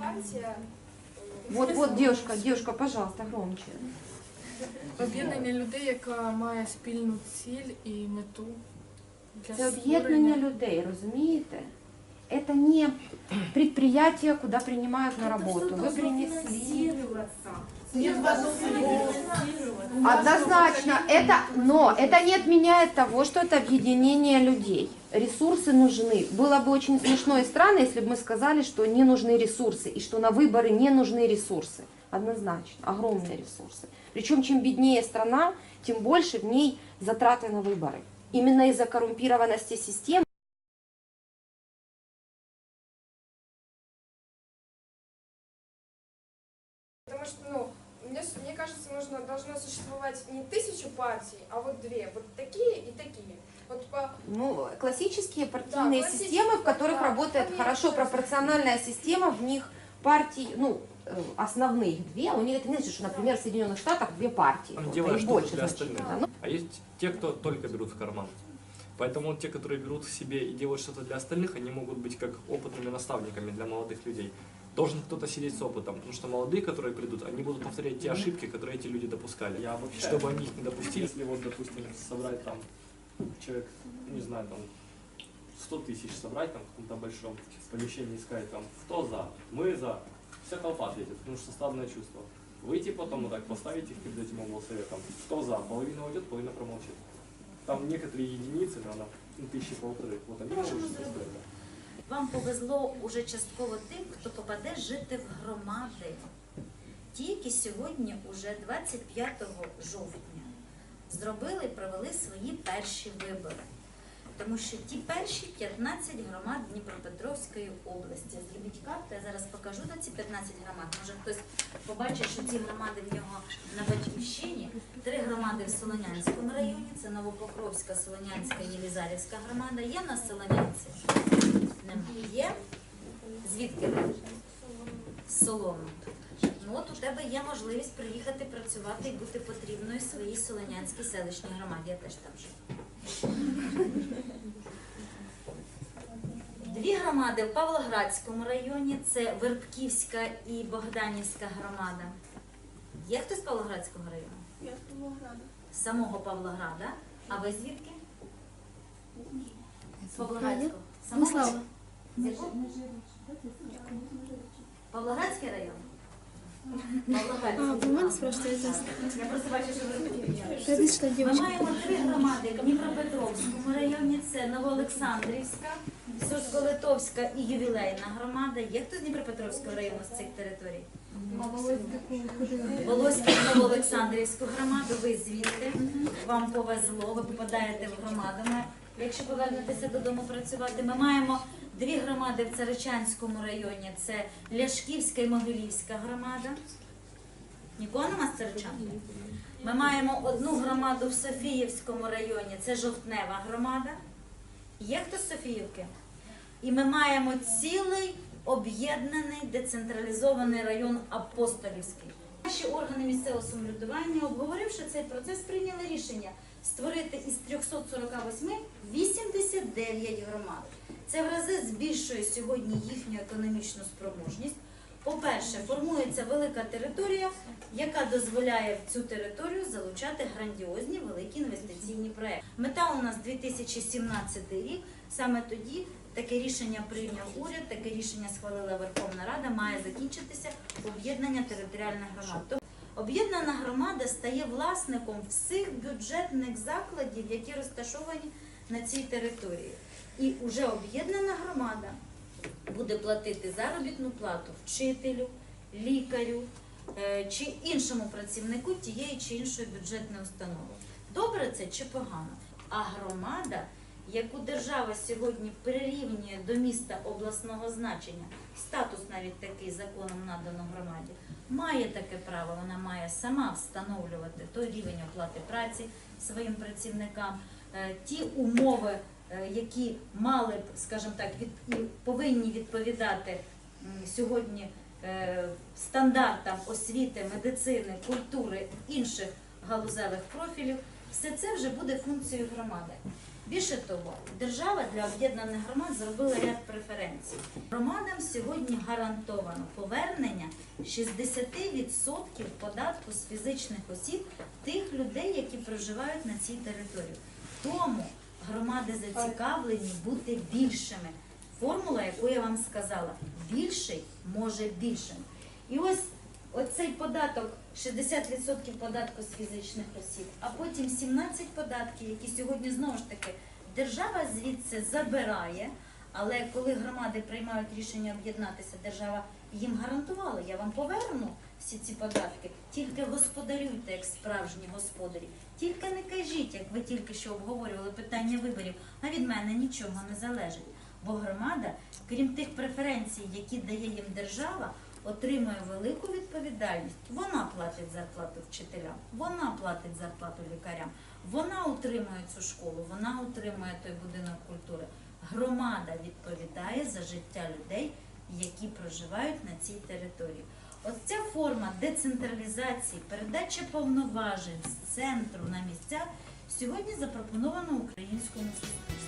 партія. Вот, вот, девушка, девушка, пожалуйста, громче. Об'єднання людей, яка має спільну ціль і мету для Це об'єднання людей, розумієте? Это не предприятие, куда принимают на работу. Вы принесли. Однозначно, это, но это не отменяет того, что это объединение людей. Ресурсы нужны. Было бы очень смешно и странно, если бы мы сказали, что не нужны ресурсы, и что на выборы не нужны ресурсы. Однозначно, огромные ресурсы. Причем, чем беднее страна, тем больше в ней затраты на выборы. Именно из-за коррумпированности системы. Потому что, ну, мне, мне кажется, нужно, должно существовать не тысячу партий, а вот две. Вот такие и такие. Вот по, Ну, классические партийные классические, системы, в которых да, работает конечно. хорошо пропорциональная система, в них партий, ну, э, основных две, у них это не значит, что, например, в Соединенных Штатах две партии, Он Вот, делает их что-то больше для остальных. да. Ну, А есть те, кто только берут в карман. Поэтому те, которые берут к себе и делают что-то для остальных, они могут быть как опытными наставниками для молодых людей. Должен кто-то сидеть с опытом, потому что молодые, которые придут, они будут повторять те ошибки, которые эти люди допускали. Я обобщаю. Чтобы они их не допустили. Если вот, допустим, собрать там человек, не знаю, там 100 тысяч собрать там в каком-то большом помещении и сказать там, кто за, мы за, вся толпа ответит, потому что стадное чувство. Выйти потом вот так, поставить их перед этим облсоветом, кто за, половина уйдет, половина промолчит. Там некоторые единицы, наверное, ну, тысячи полторы, вот они сказать. да. Вам повезло уже частково тим, хто попаде жити в громади. Ті, які сьогодні, уже 25 жовтня, зробили і провели свої перші вибори. Тому що ті перші 15 громад Дніпропетровської області. Зробіть карту, я зараз покажу на ці 15 громад. Може хтось побачить, що ці громади в нього на батьківщині. Три громади в Солонянському районі, це Новопокровська, Солонянська і Єлізарівська громада. Є на Солонянці? Немає. Є? Звідки ви? З Солону. Ну от у тебе є можливість приїхати працювати і бути потрібною своїй Солонянській селищній громаді. Я теж там живу. Дві громади в Павлоградському районі це Вербківська і Богданівська громада. Є хтось з Павлоградського району? Я з Павлограда. З самого Павлограда. А ви звідки? З Павлоградського. Самого? З якого? Павлоградський район? Меня спрашиваете? Я просто бачу, що ви розумієте. Ми маємо три громади Дніпропетровському районі. Це Новоолександрівська, Соско-Литовська і ювілейна громада. Є хто з Дніпропетровського району з цих територій? Волоську Новоолександрівську громаду, ви звідти. Вам повезло, ви попадаєте в громаду. Якщо повернетеся додому працювати, ми маємо дві громади в Царичанському районі. Це Ляшківська і Могилівська громада. Нікого нема з Царичан? Ми маємо одну громаду в Софіївському районі, це Жовтнева громада. Є хто з Софіївки? І ми маємо цілий об'єднаний децентралізований район Апостолівський. Наші органи місцевого самоврядування, обговоривши цей процес, прийняли рішення створити із 348 89 громад. Це в рази збільшує сьогодні їхню економічну спроможність. По-перше, формується велика територія, яка дозволяє в цю територію залучати грандіозні великі інвестиційні проекти. Мета у нас 2017 рік. Саме тоді таке рішення прийняв уряд, таке рішення схвалила Верховна Рада. Має закінчитися об'єднання територіальних громад. Об'єднана громада стає власником всіх бюджетних закладів, які розташовані на цій території. І вже об'єднана громада буде платити заробітну плату вчителю, лікарю е, чи іншому працівнику тієї чи іншої бюджетної установи. Добре це чи погано? А громада, яку держава сьогодні прирівнює до міста обласного значення, статус навіть такий законом надано громаді, має таке право, вона має сама встановлювати той рівень оплати праці своїм працівникам, е, ті умови, е, які мали б, скажімо так, від, повинні відповідати сьогодні е, стандартам освіти, медицини, культури, інших галузевих профілів, все це вже буде функцією громади. Більше того, держава для об'єднаних громад зробила ряд преференцій. Громадам сьогодні гарантовано повернення 60% податку з фізичних осіб тих людей, які проживають на цій території. Тому громади зацікавлені бути більшими. Формула, яку я вам сказала, більший може більшим. І ось оцей податок, 60% податку з фізичних осіб, а потім 17 податків, які сьогодні знову ж таки держава звідси забирає. Але коли громади приймають рішення об'єднатися, держава їм гарантувала, я вам поверну всі ці податки. Тільки господарюйте як справжні господарі. Тільки не кажіть, як ви тільки що обговорювали питання виборів, а від мене нічого не залежить. Бо громада, крім тих преференцій, які дає їм держава, отримує велику відповідальність. Вона платить зарплату вчителям, вона платить зарплату лікарям, вона утримує цю школу, вона утримує той будинок культури. Громада відповідає за життя людей, які проживають на цій території. Ось ця форма децентралізації, передача повноважень з центру на місця сьогодні запропонована українському суспільству.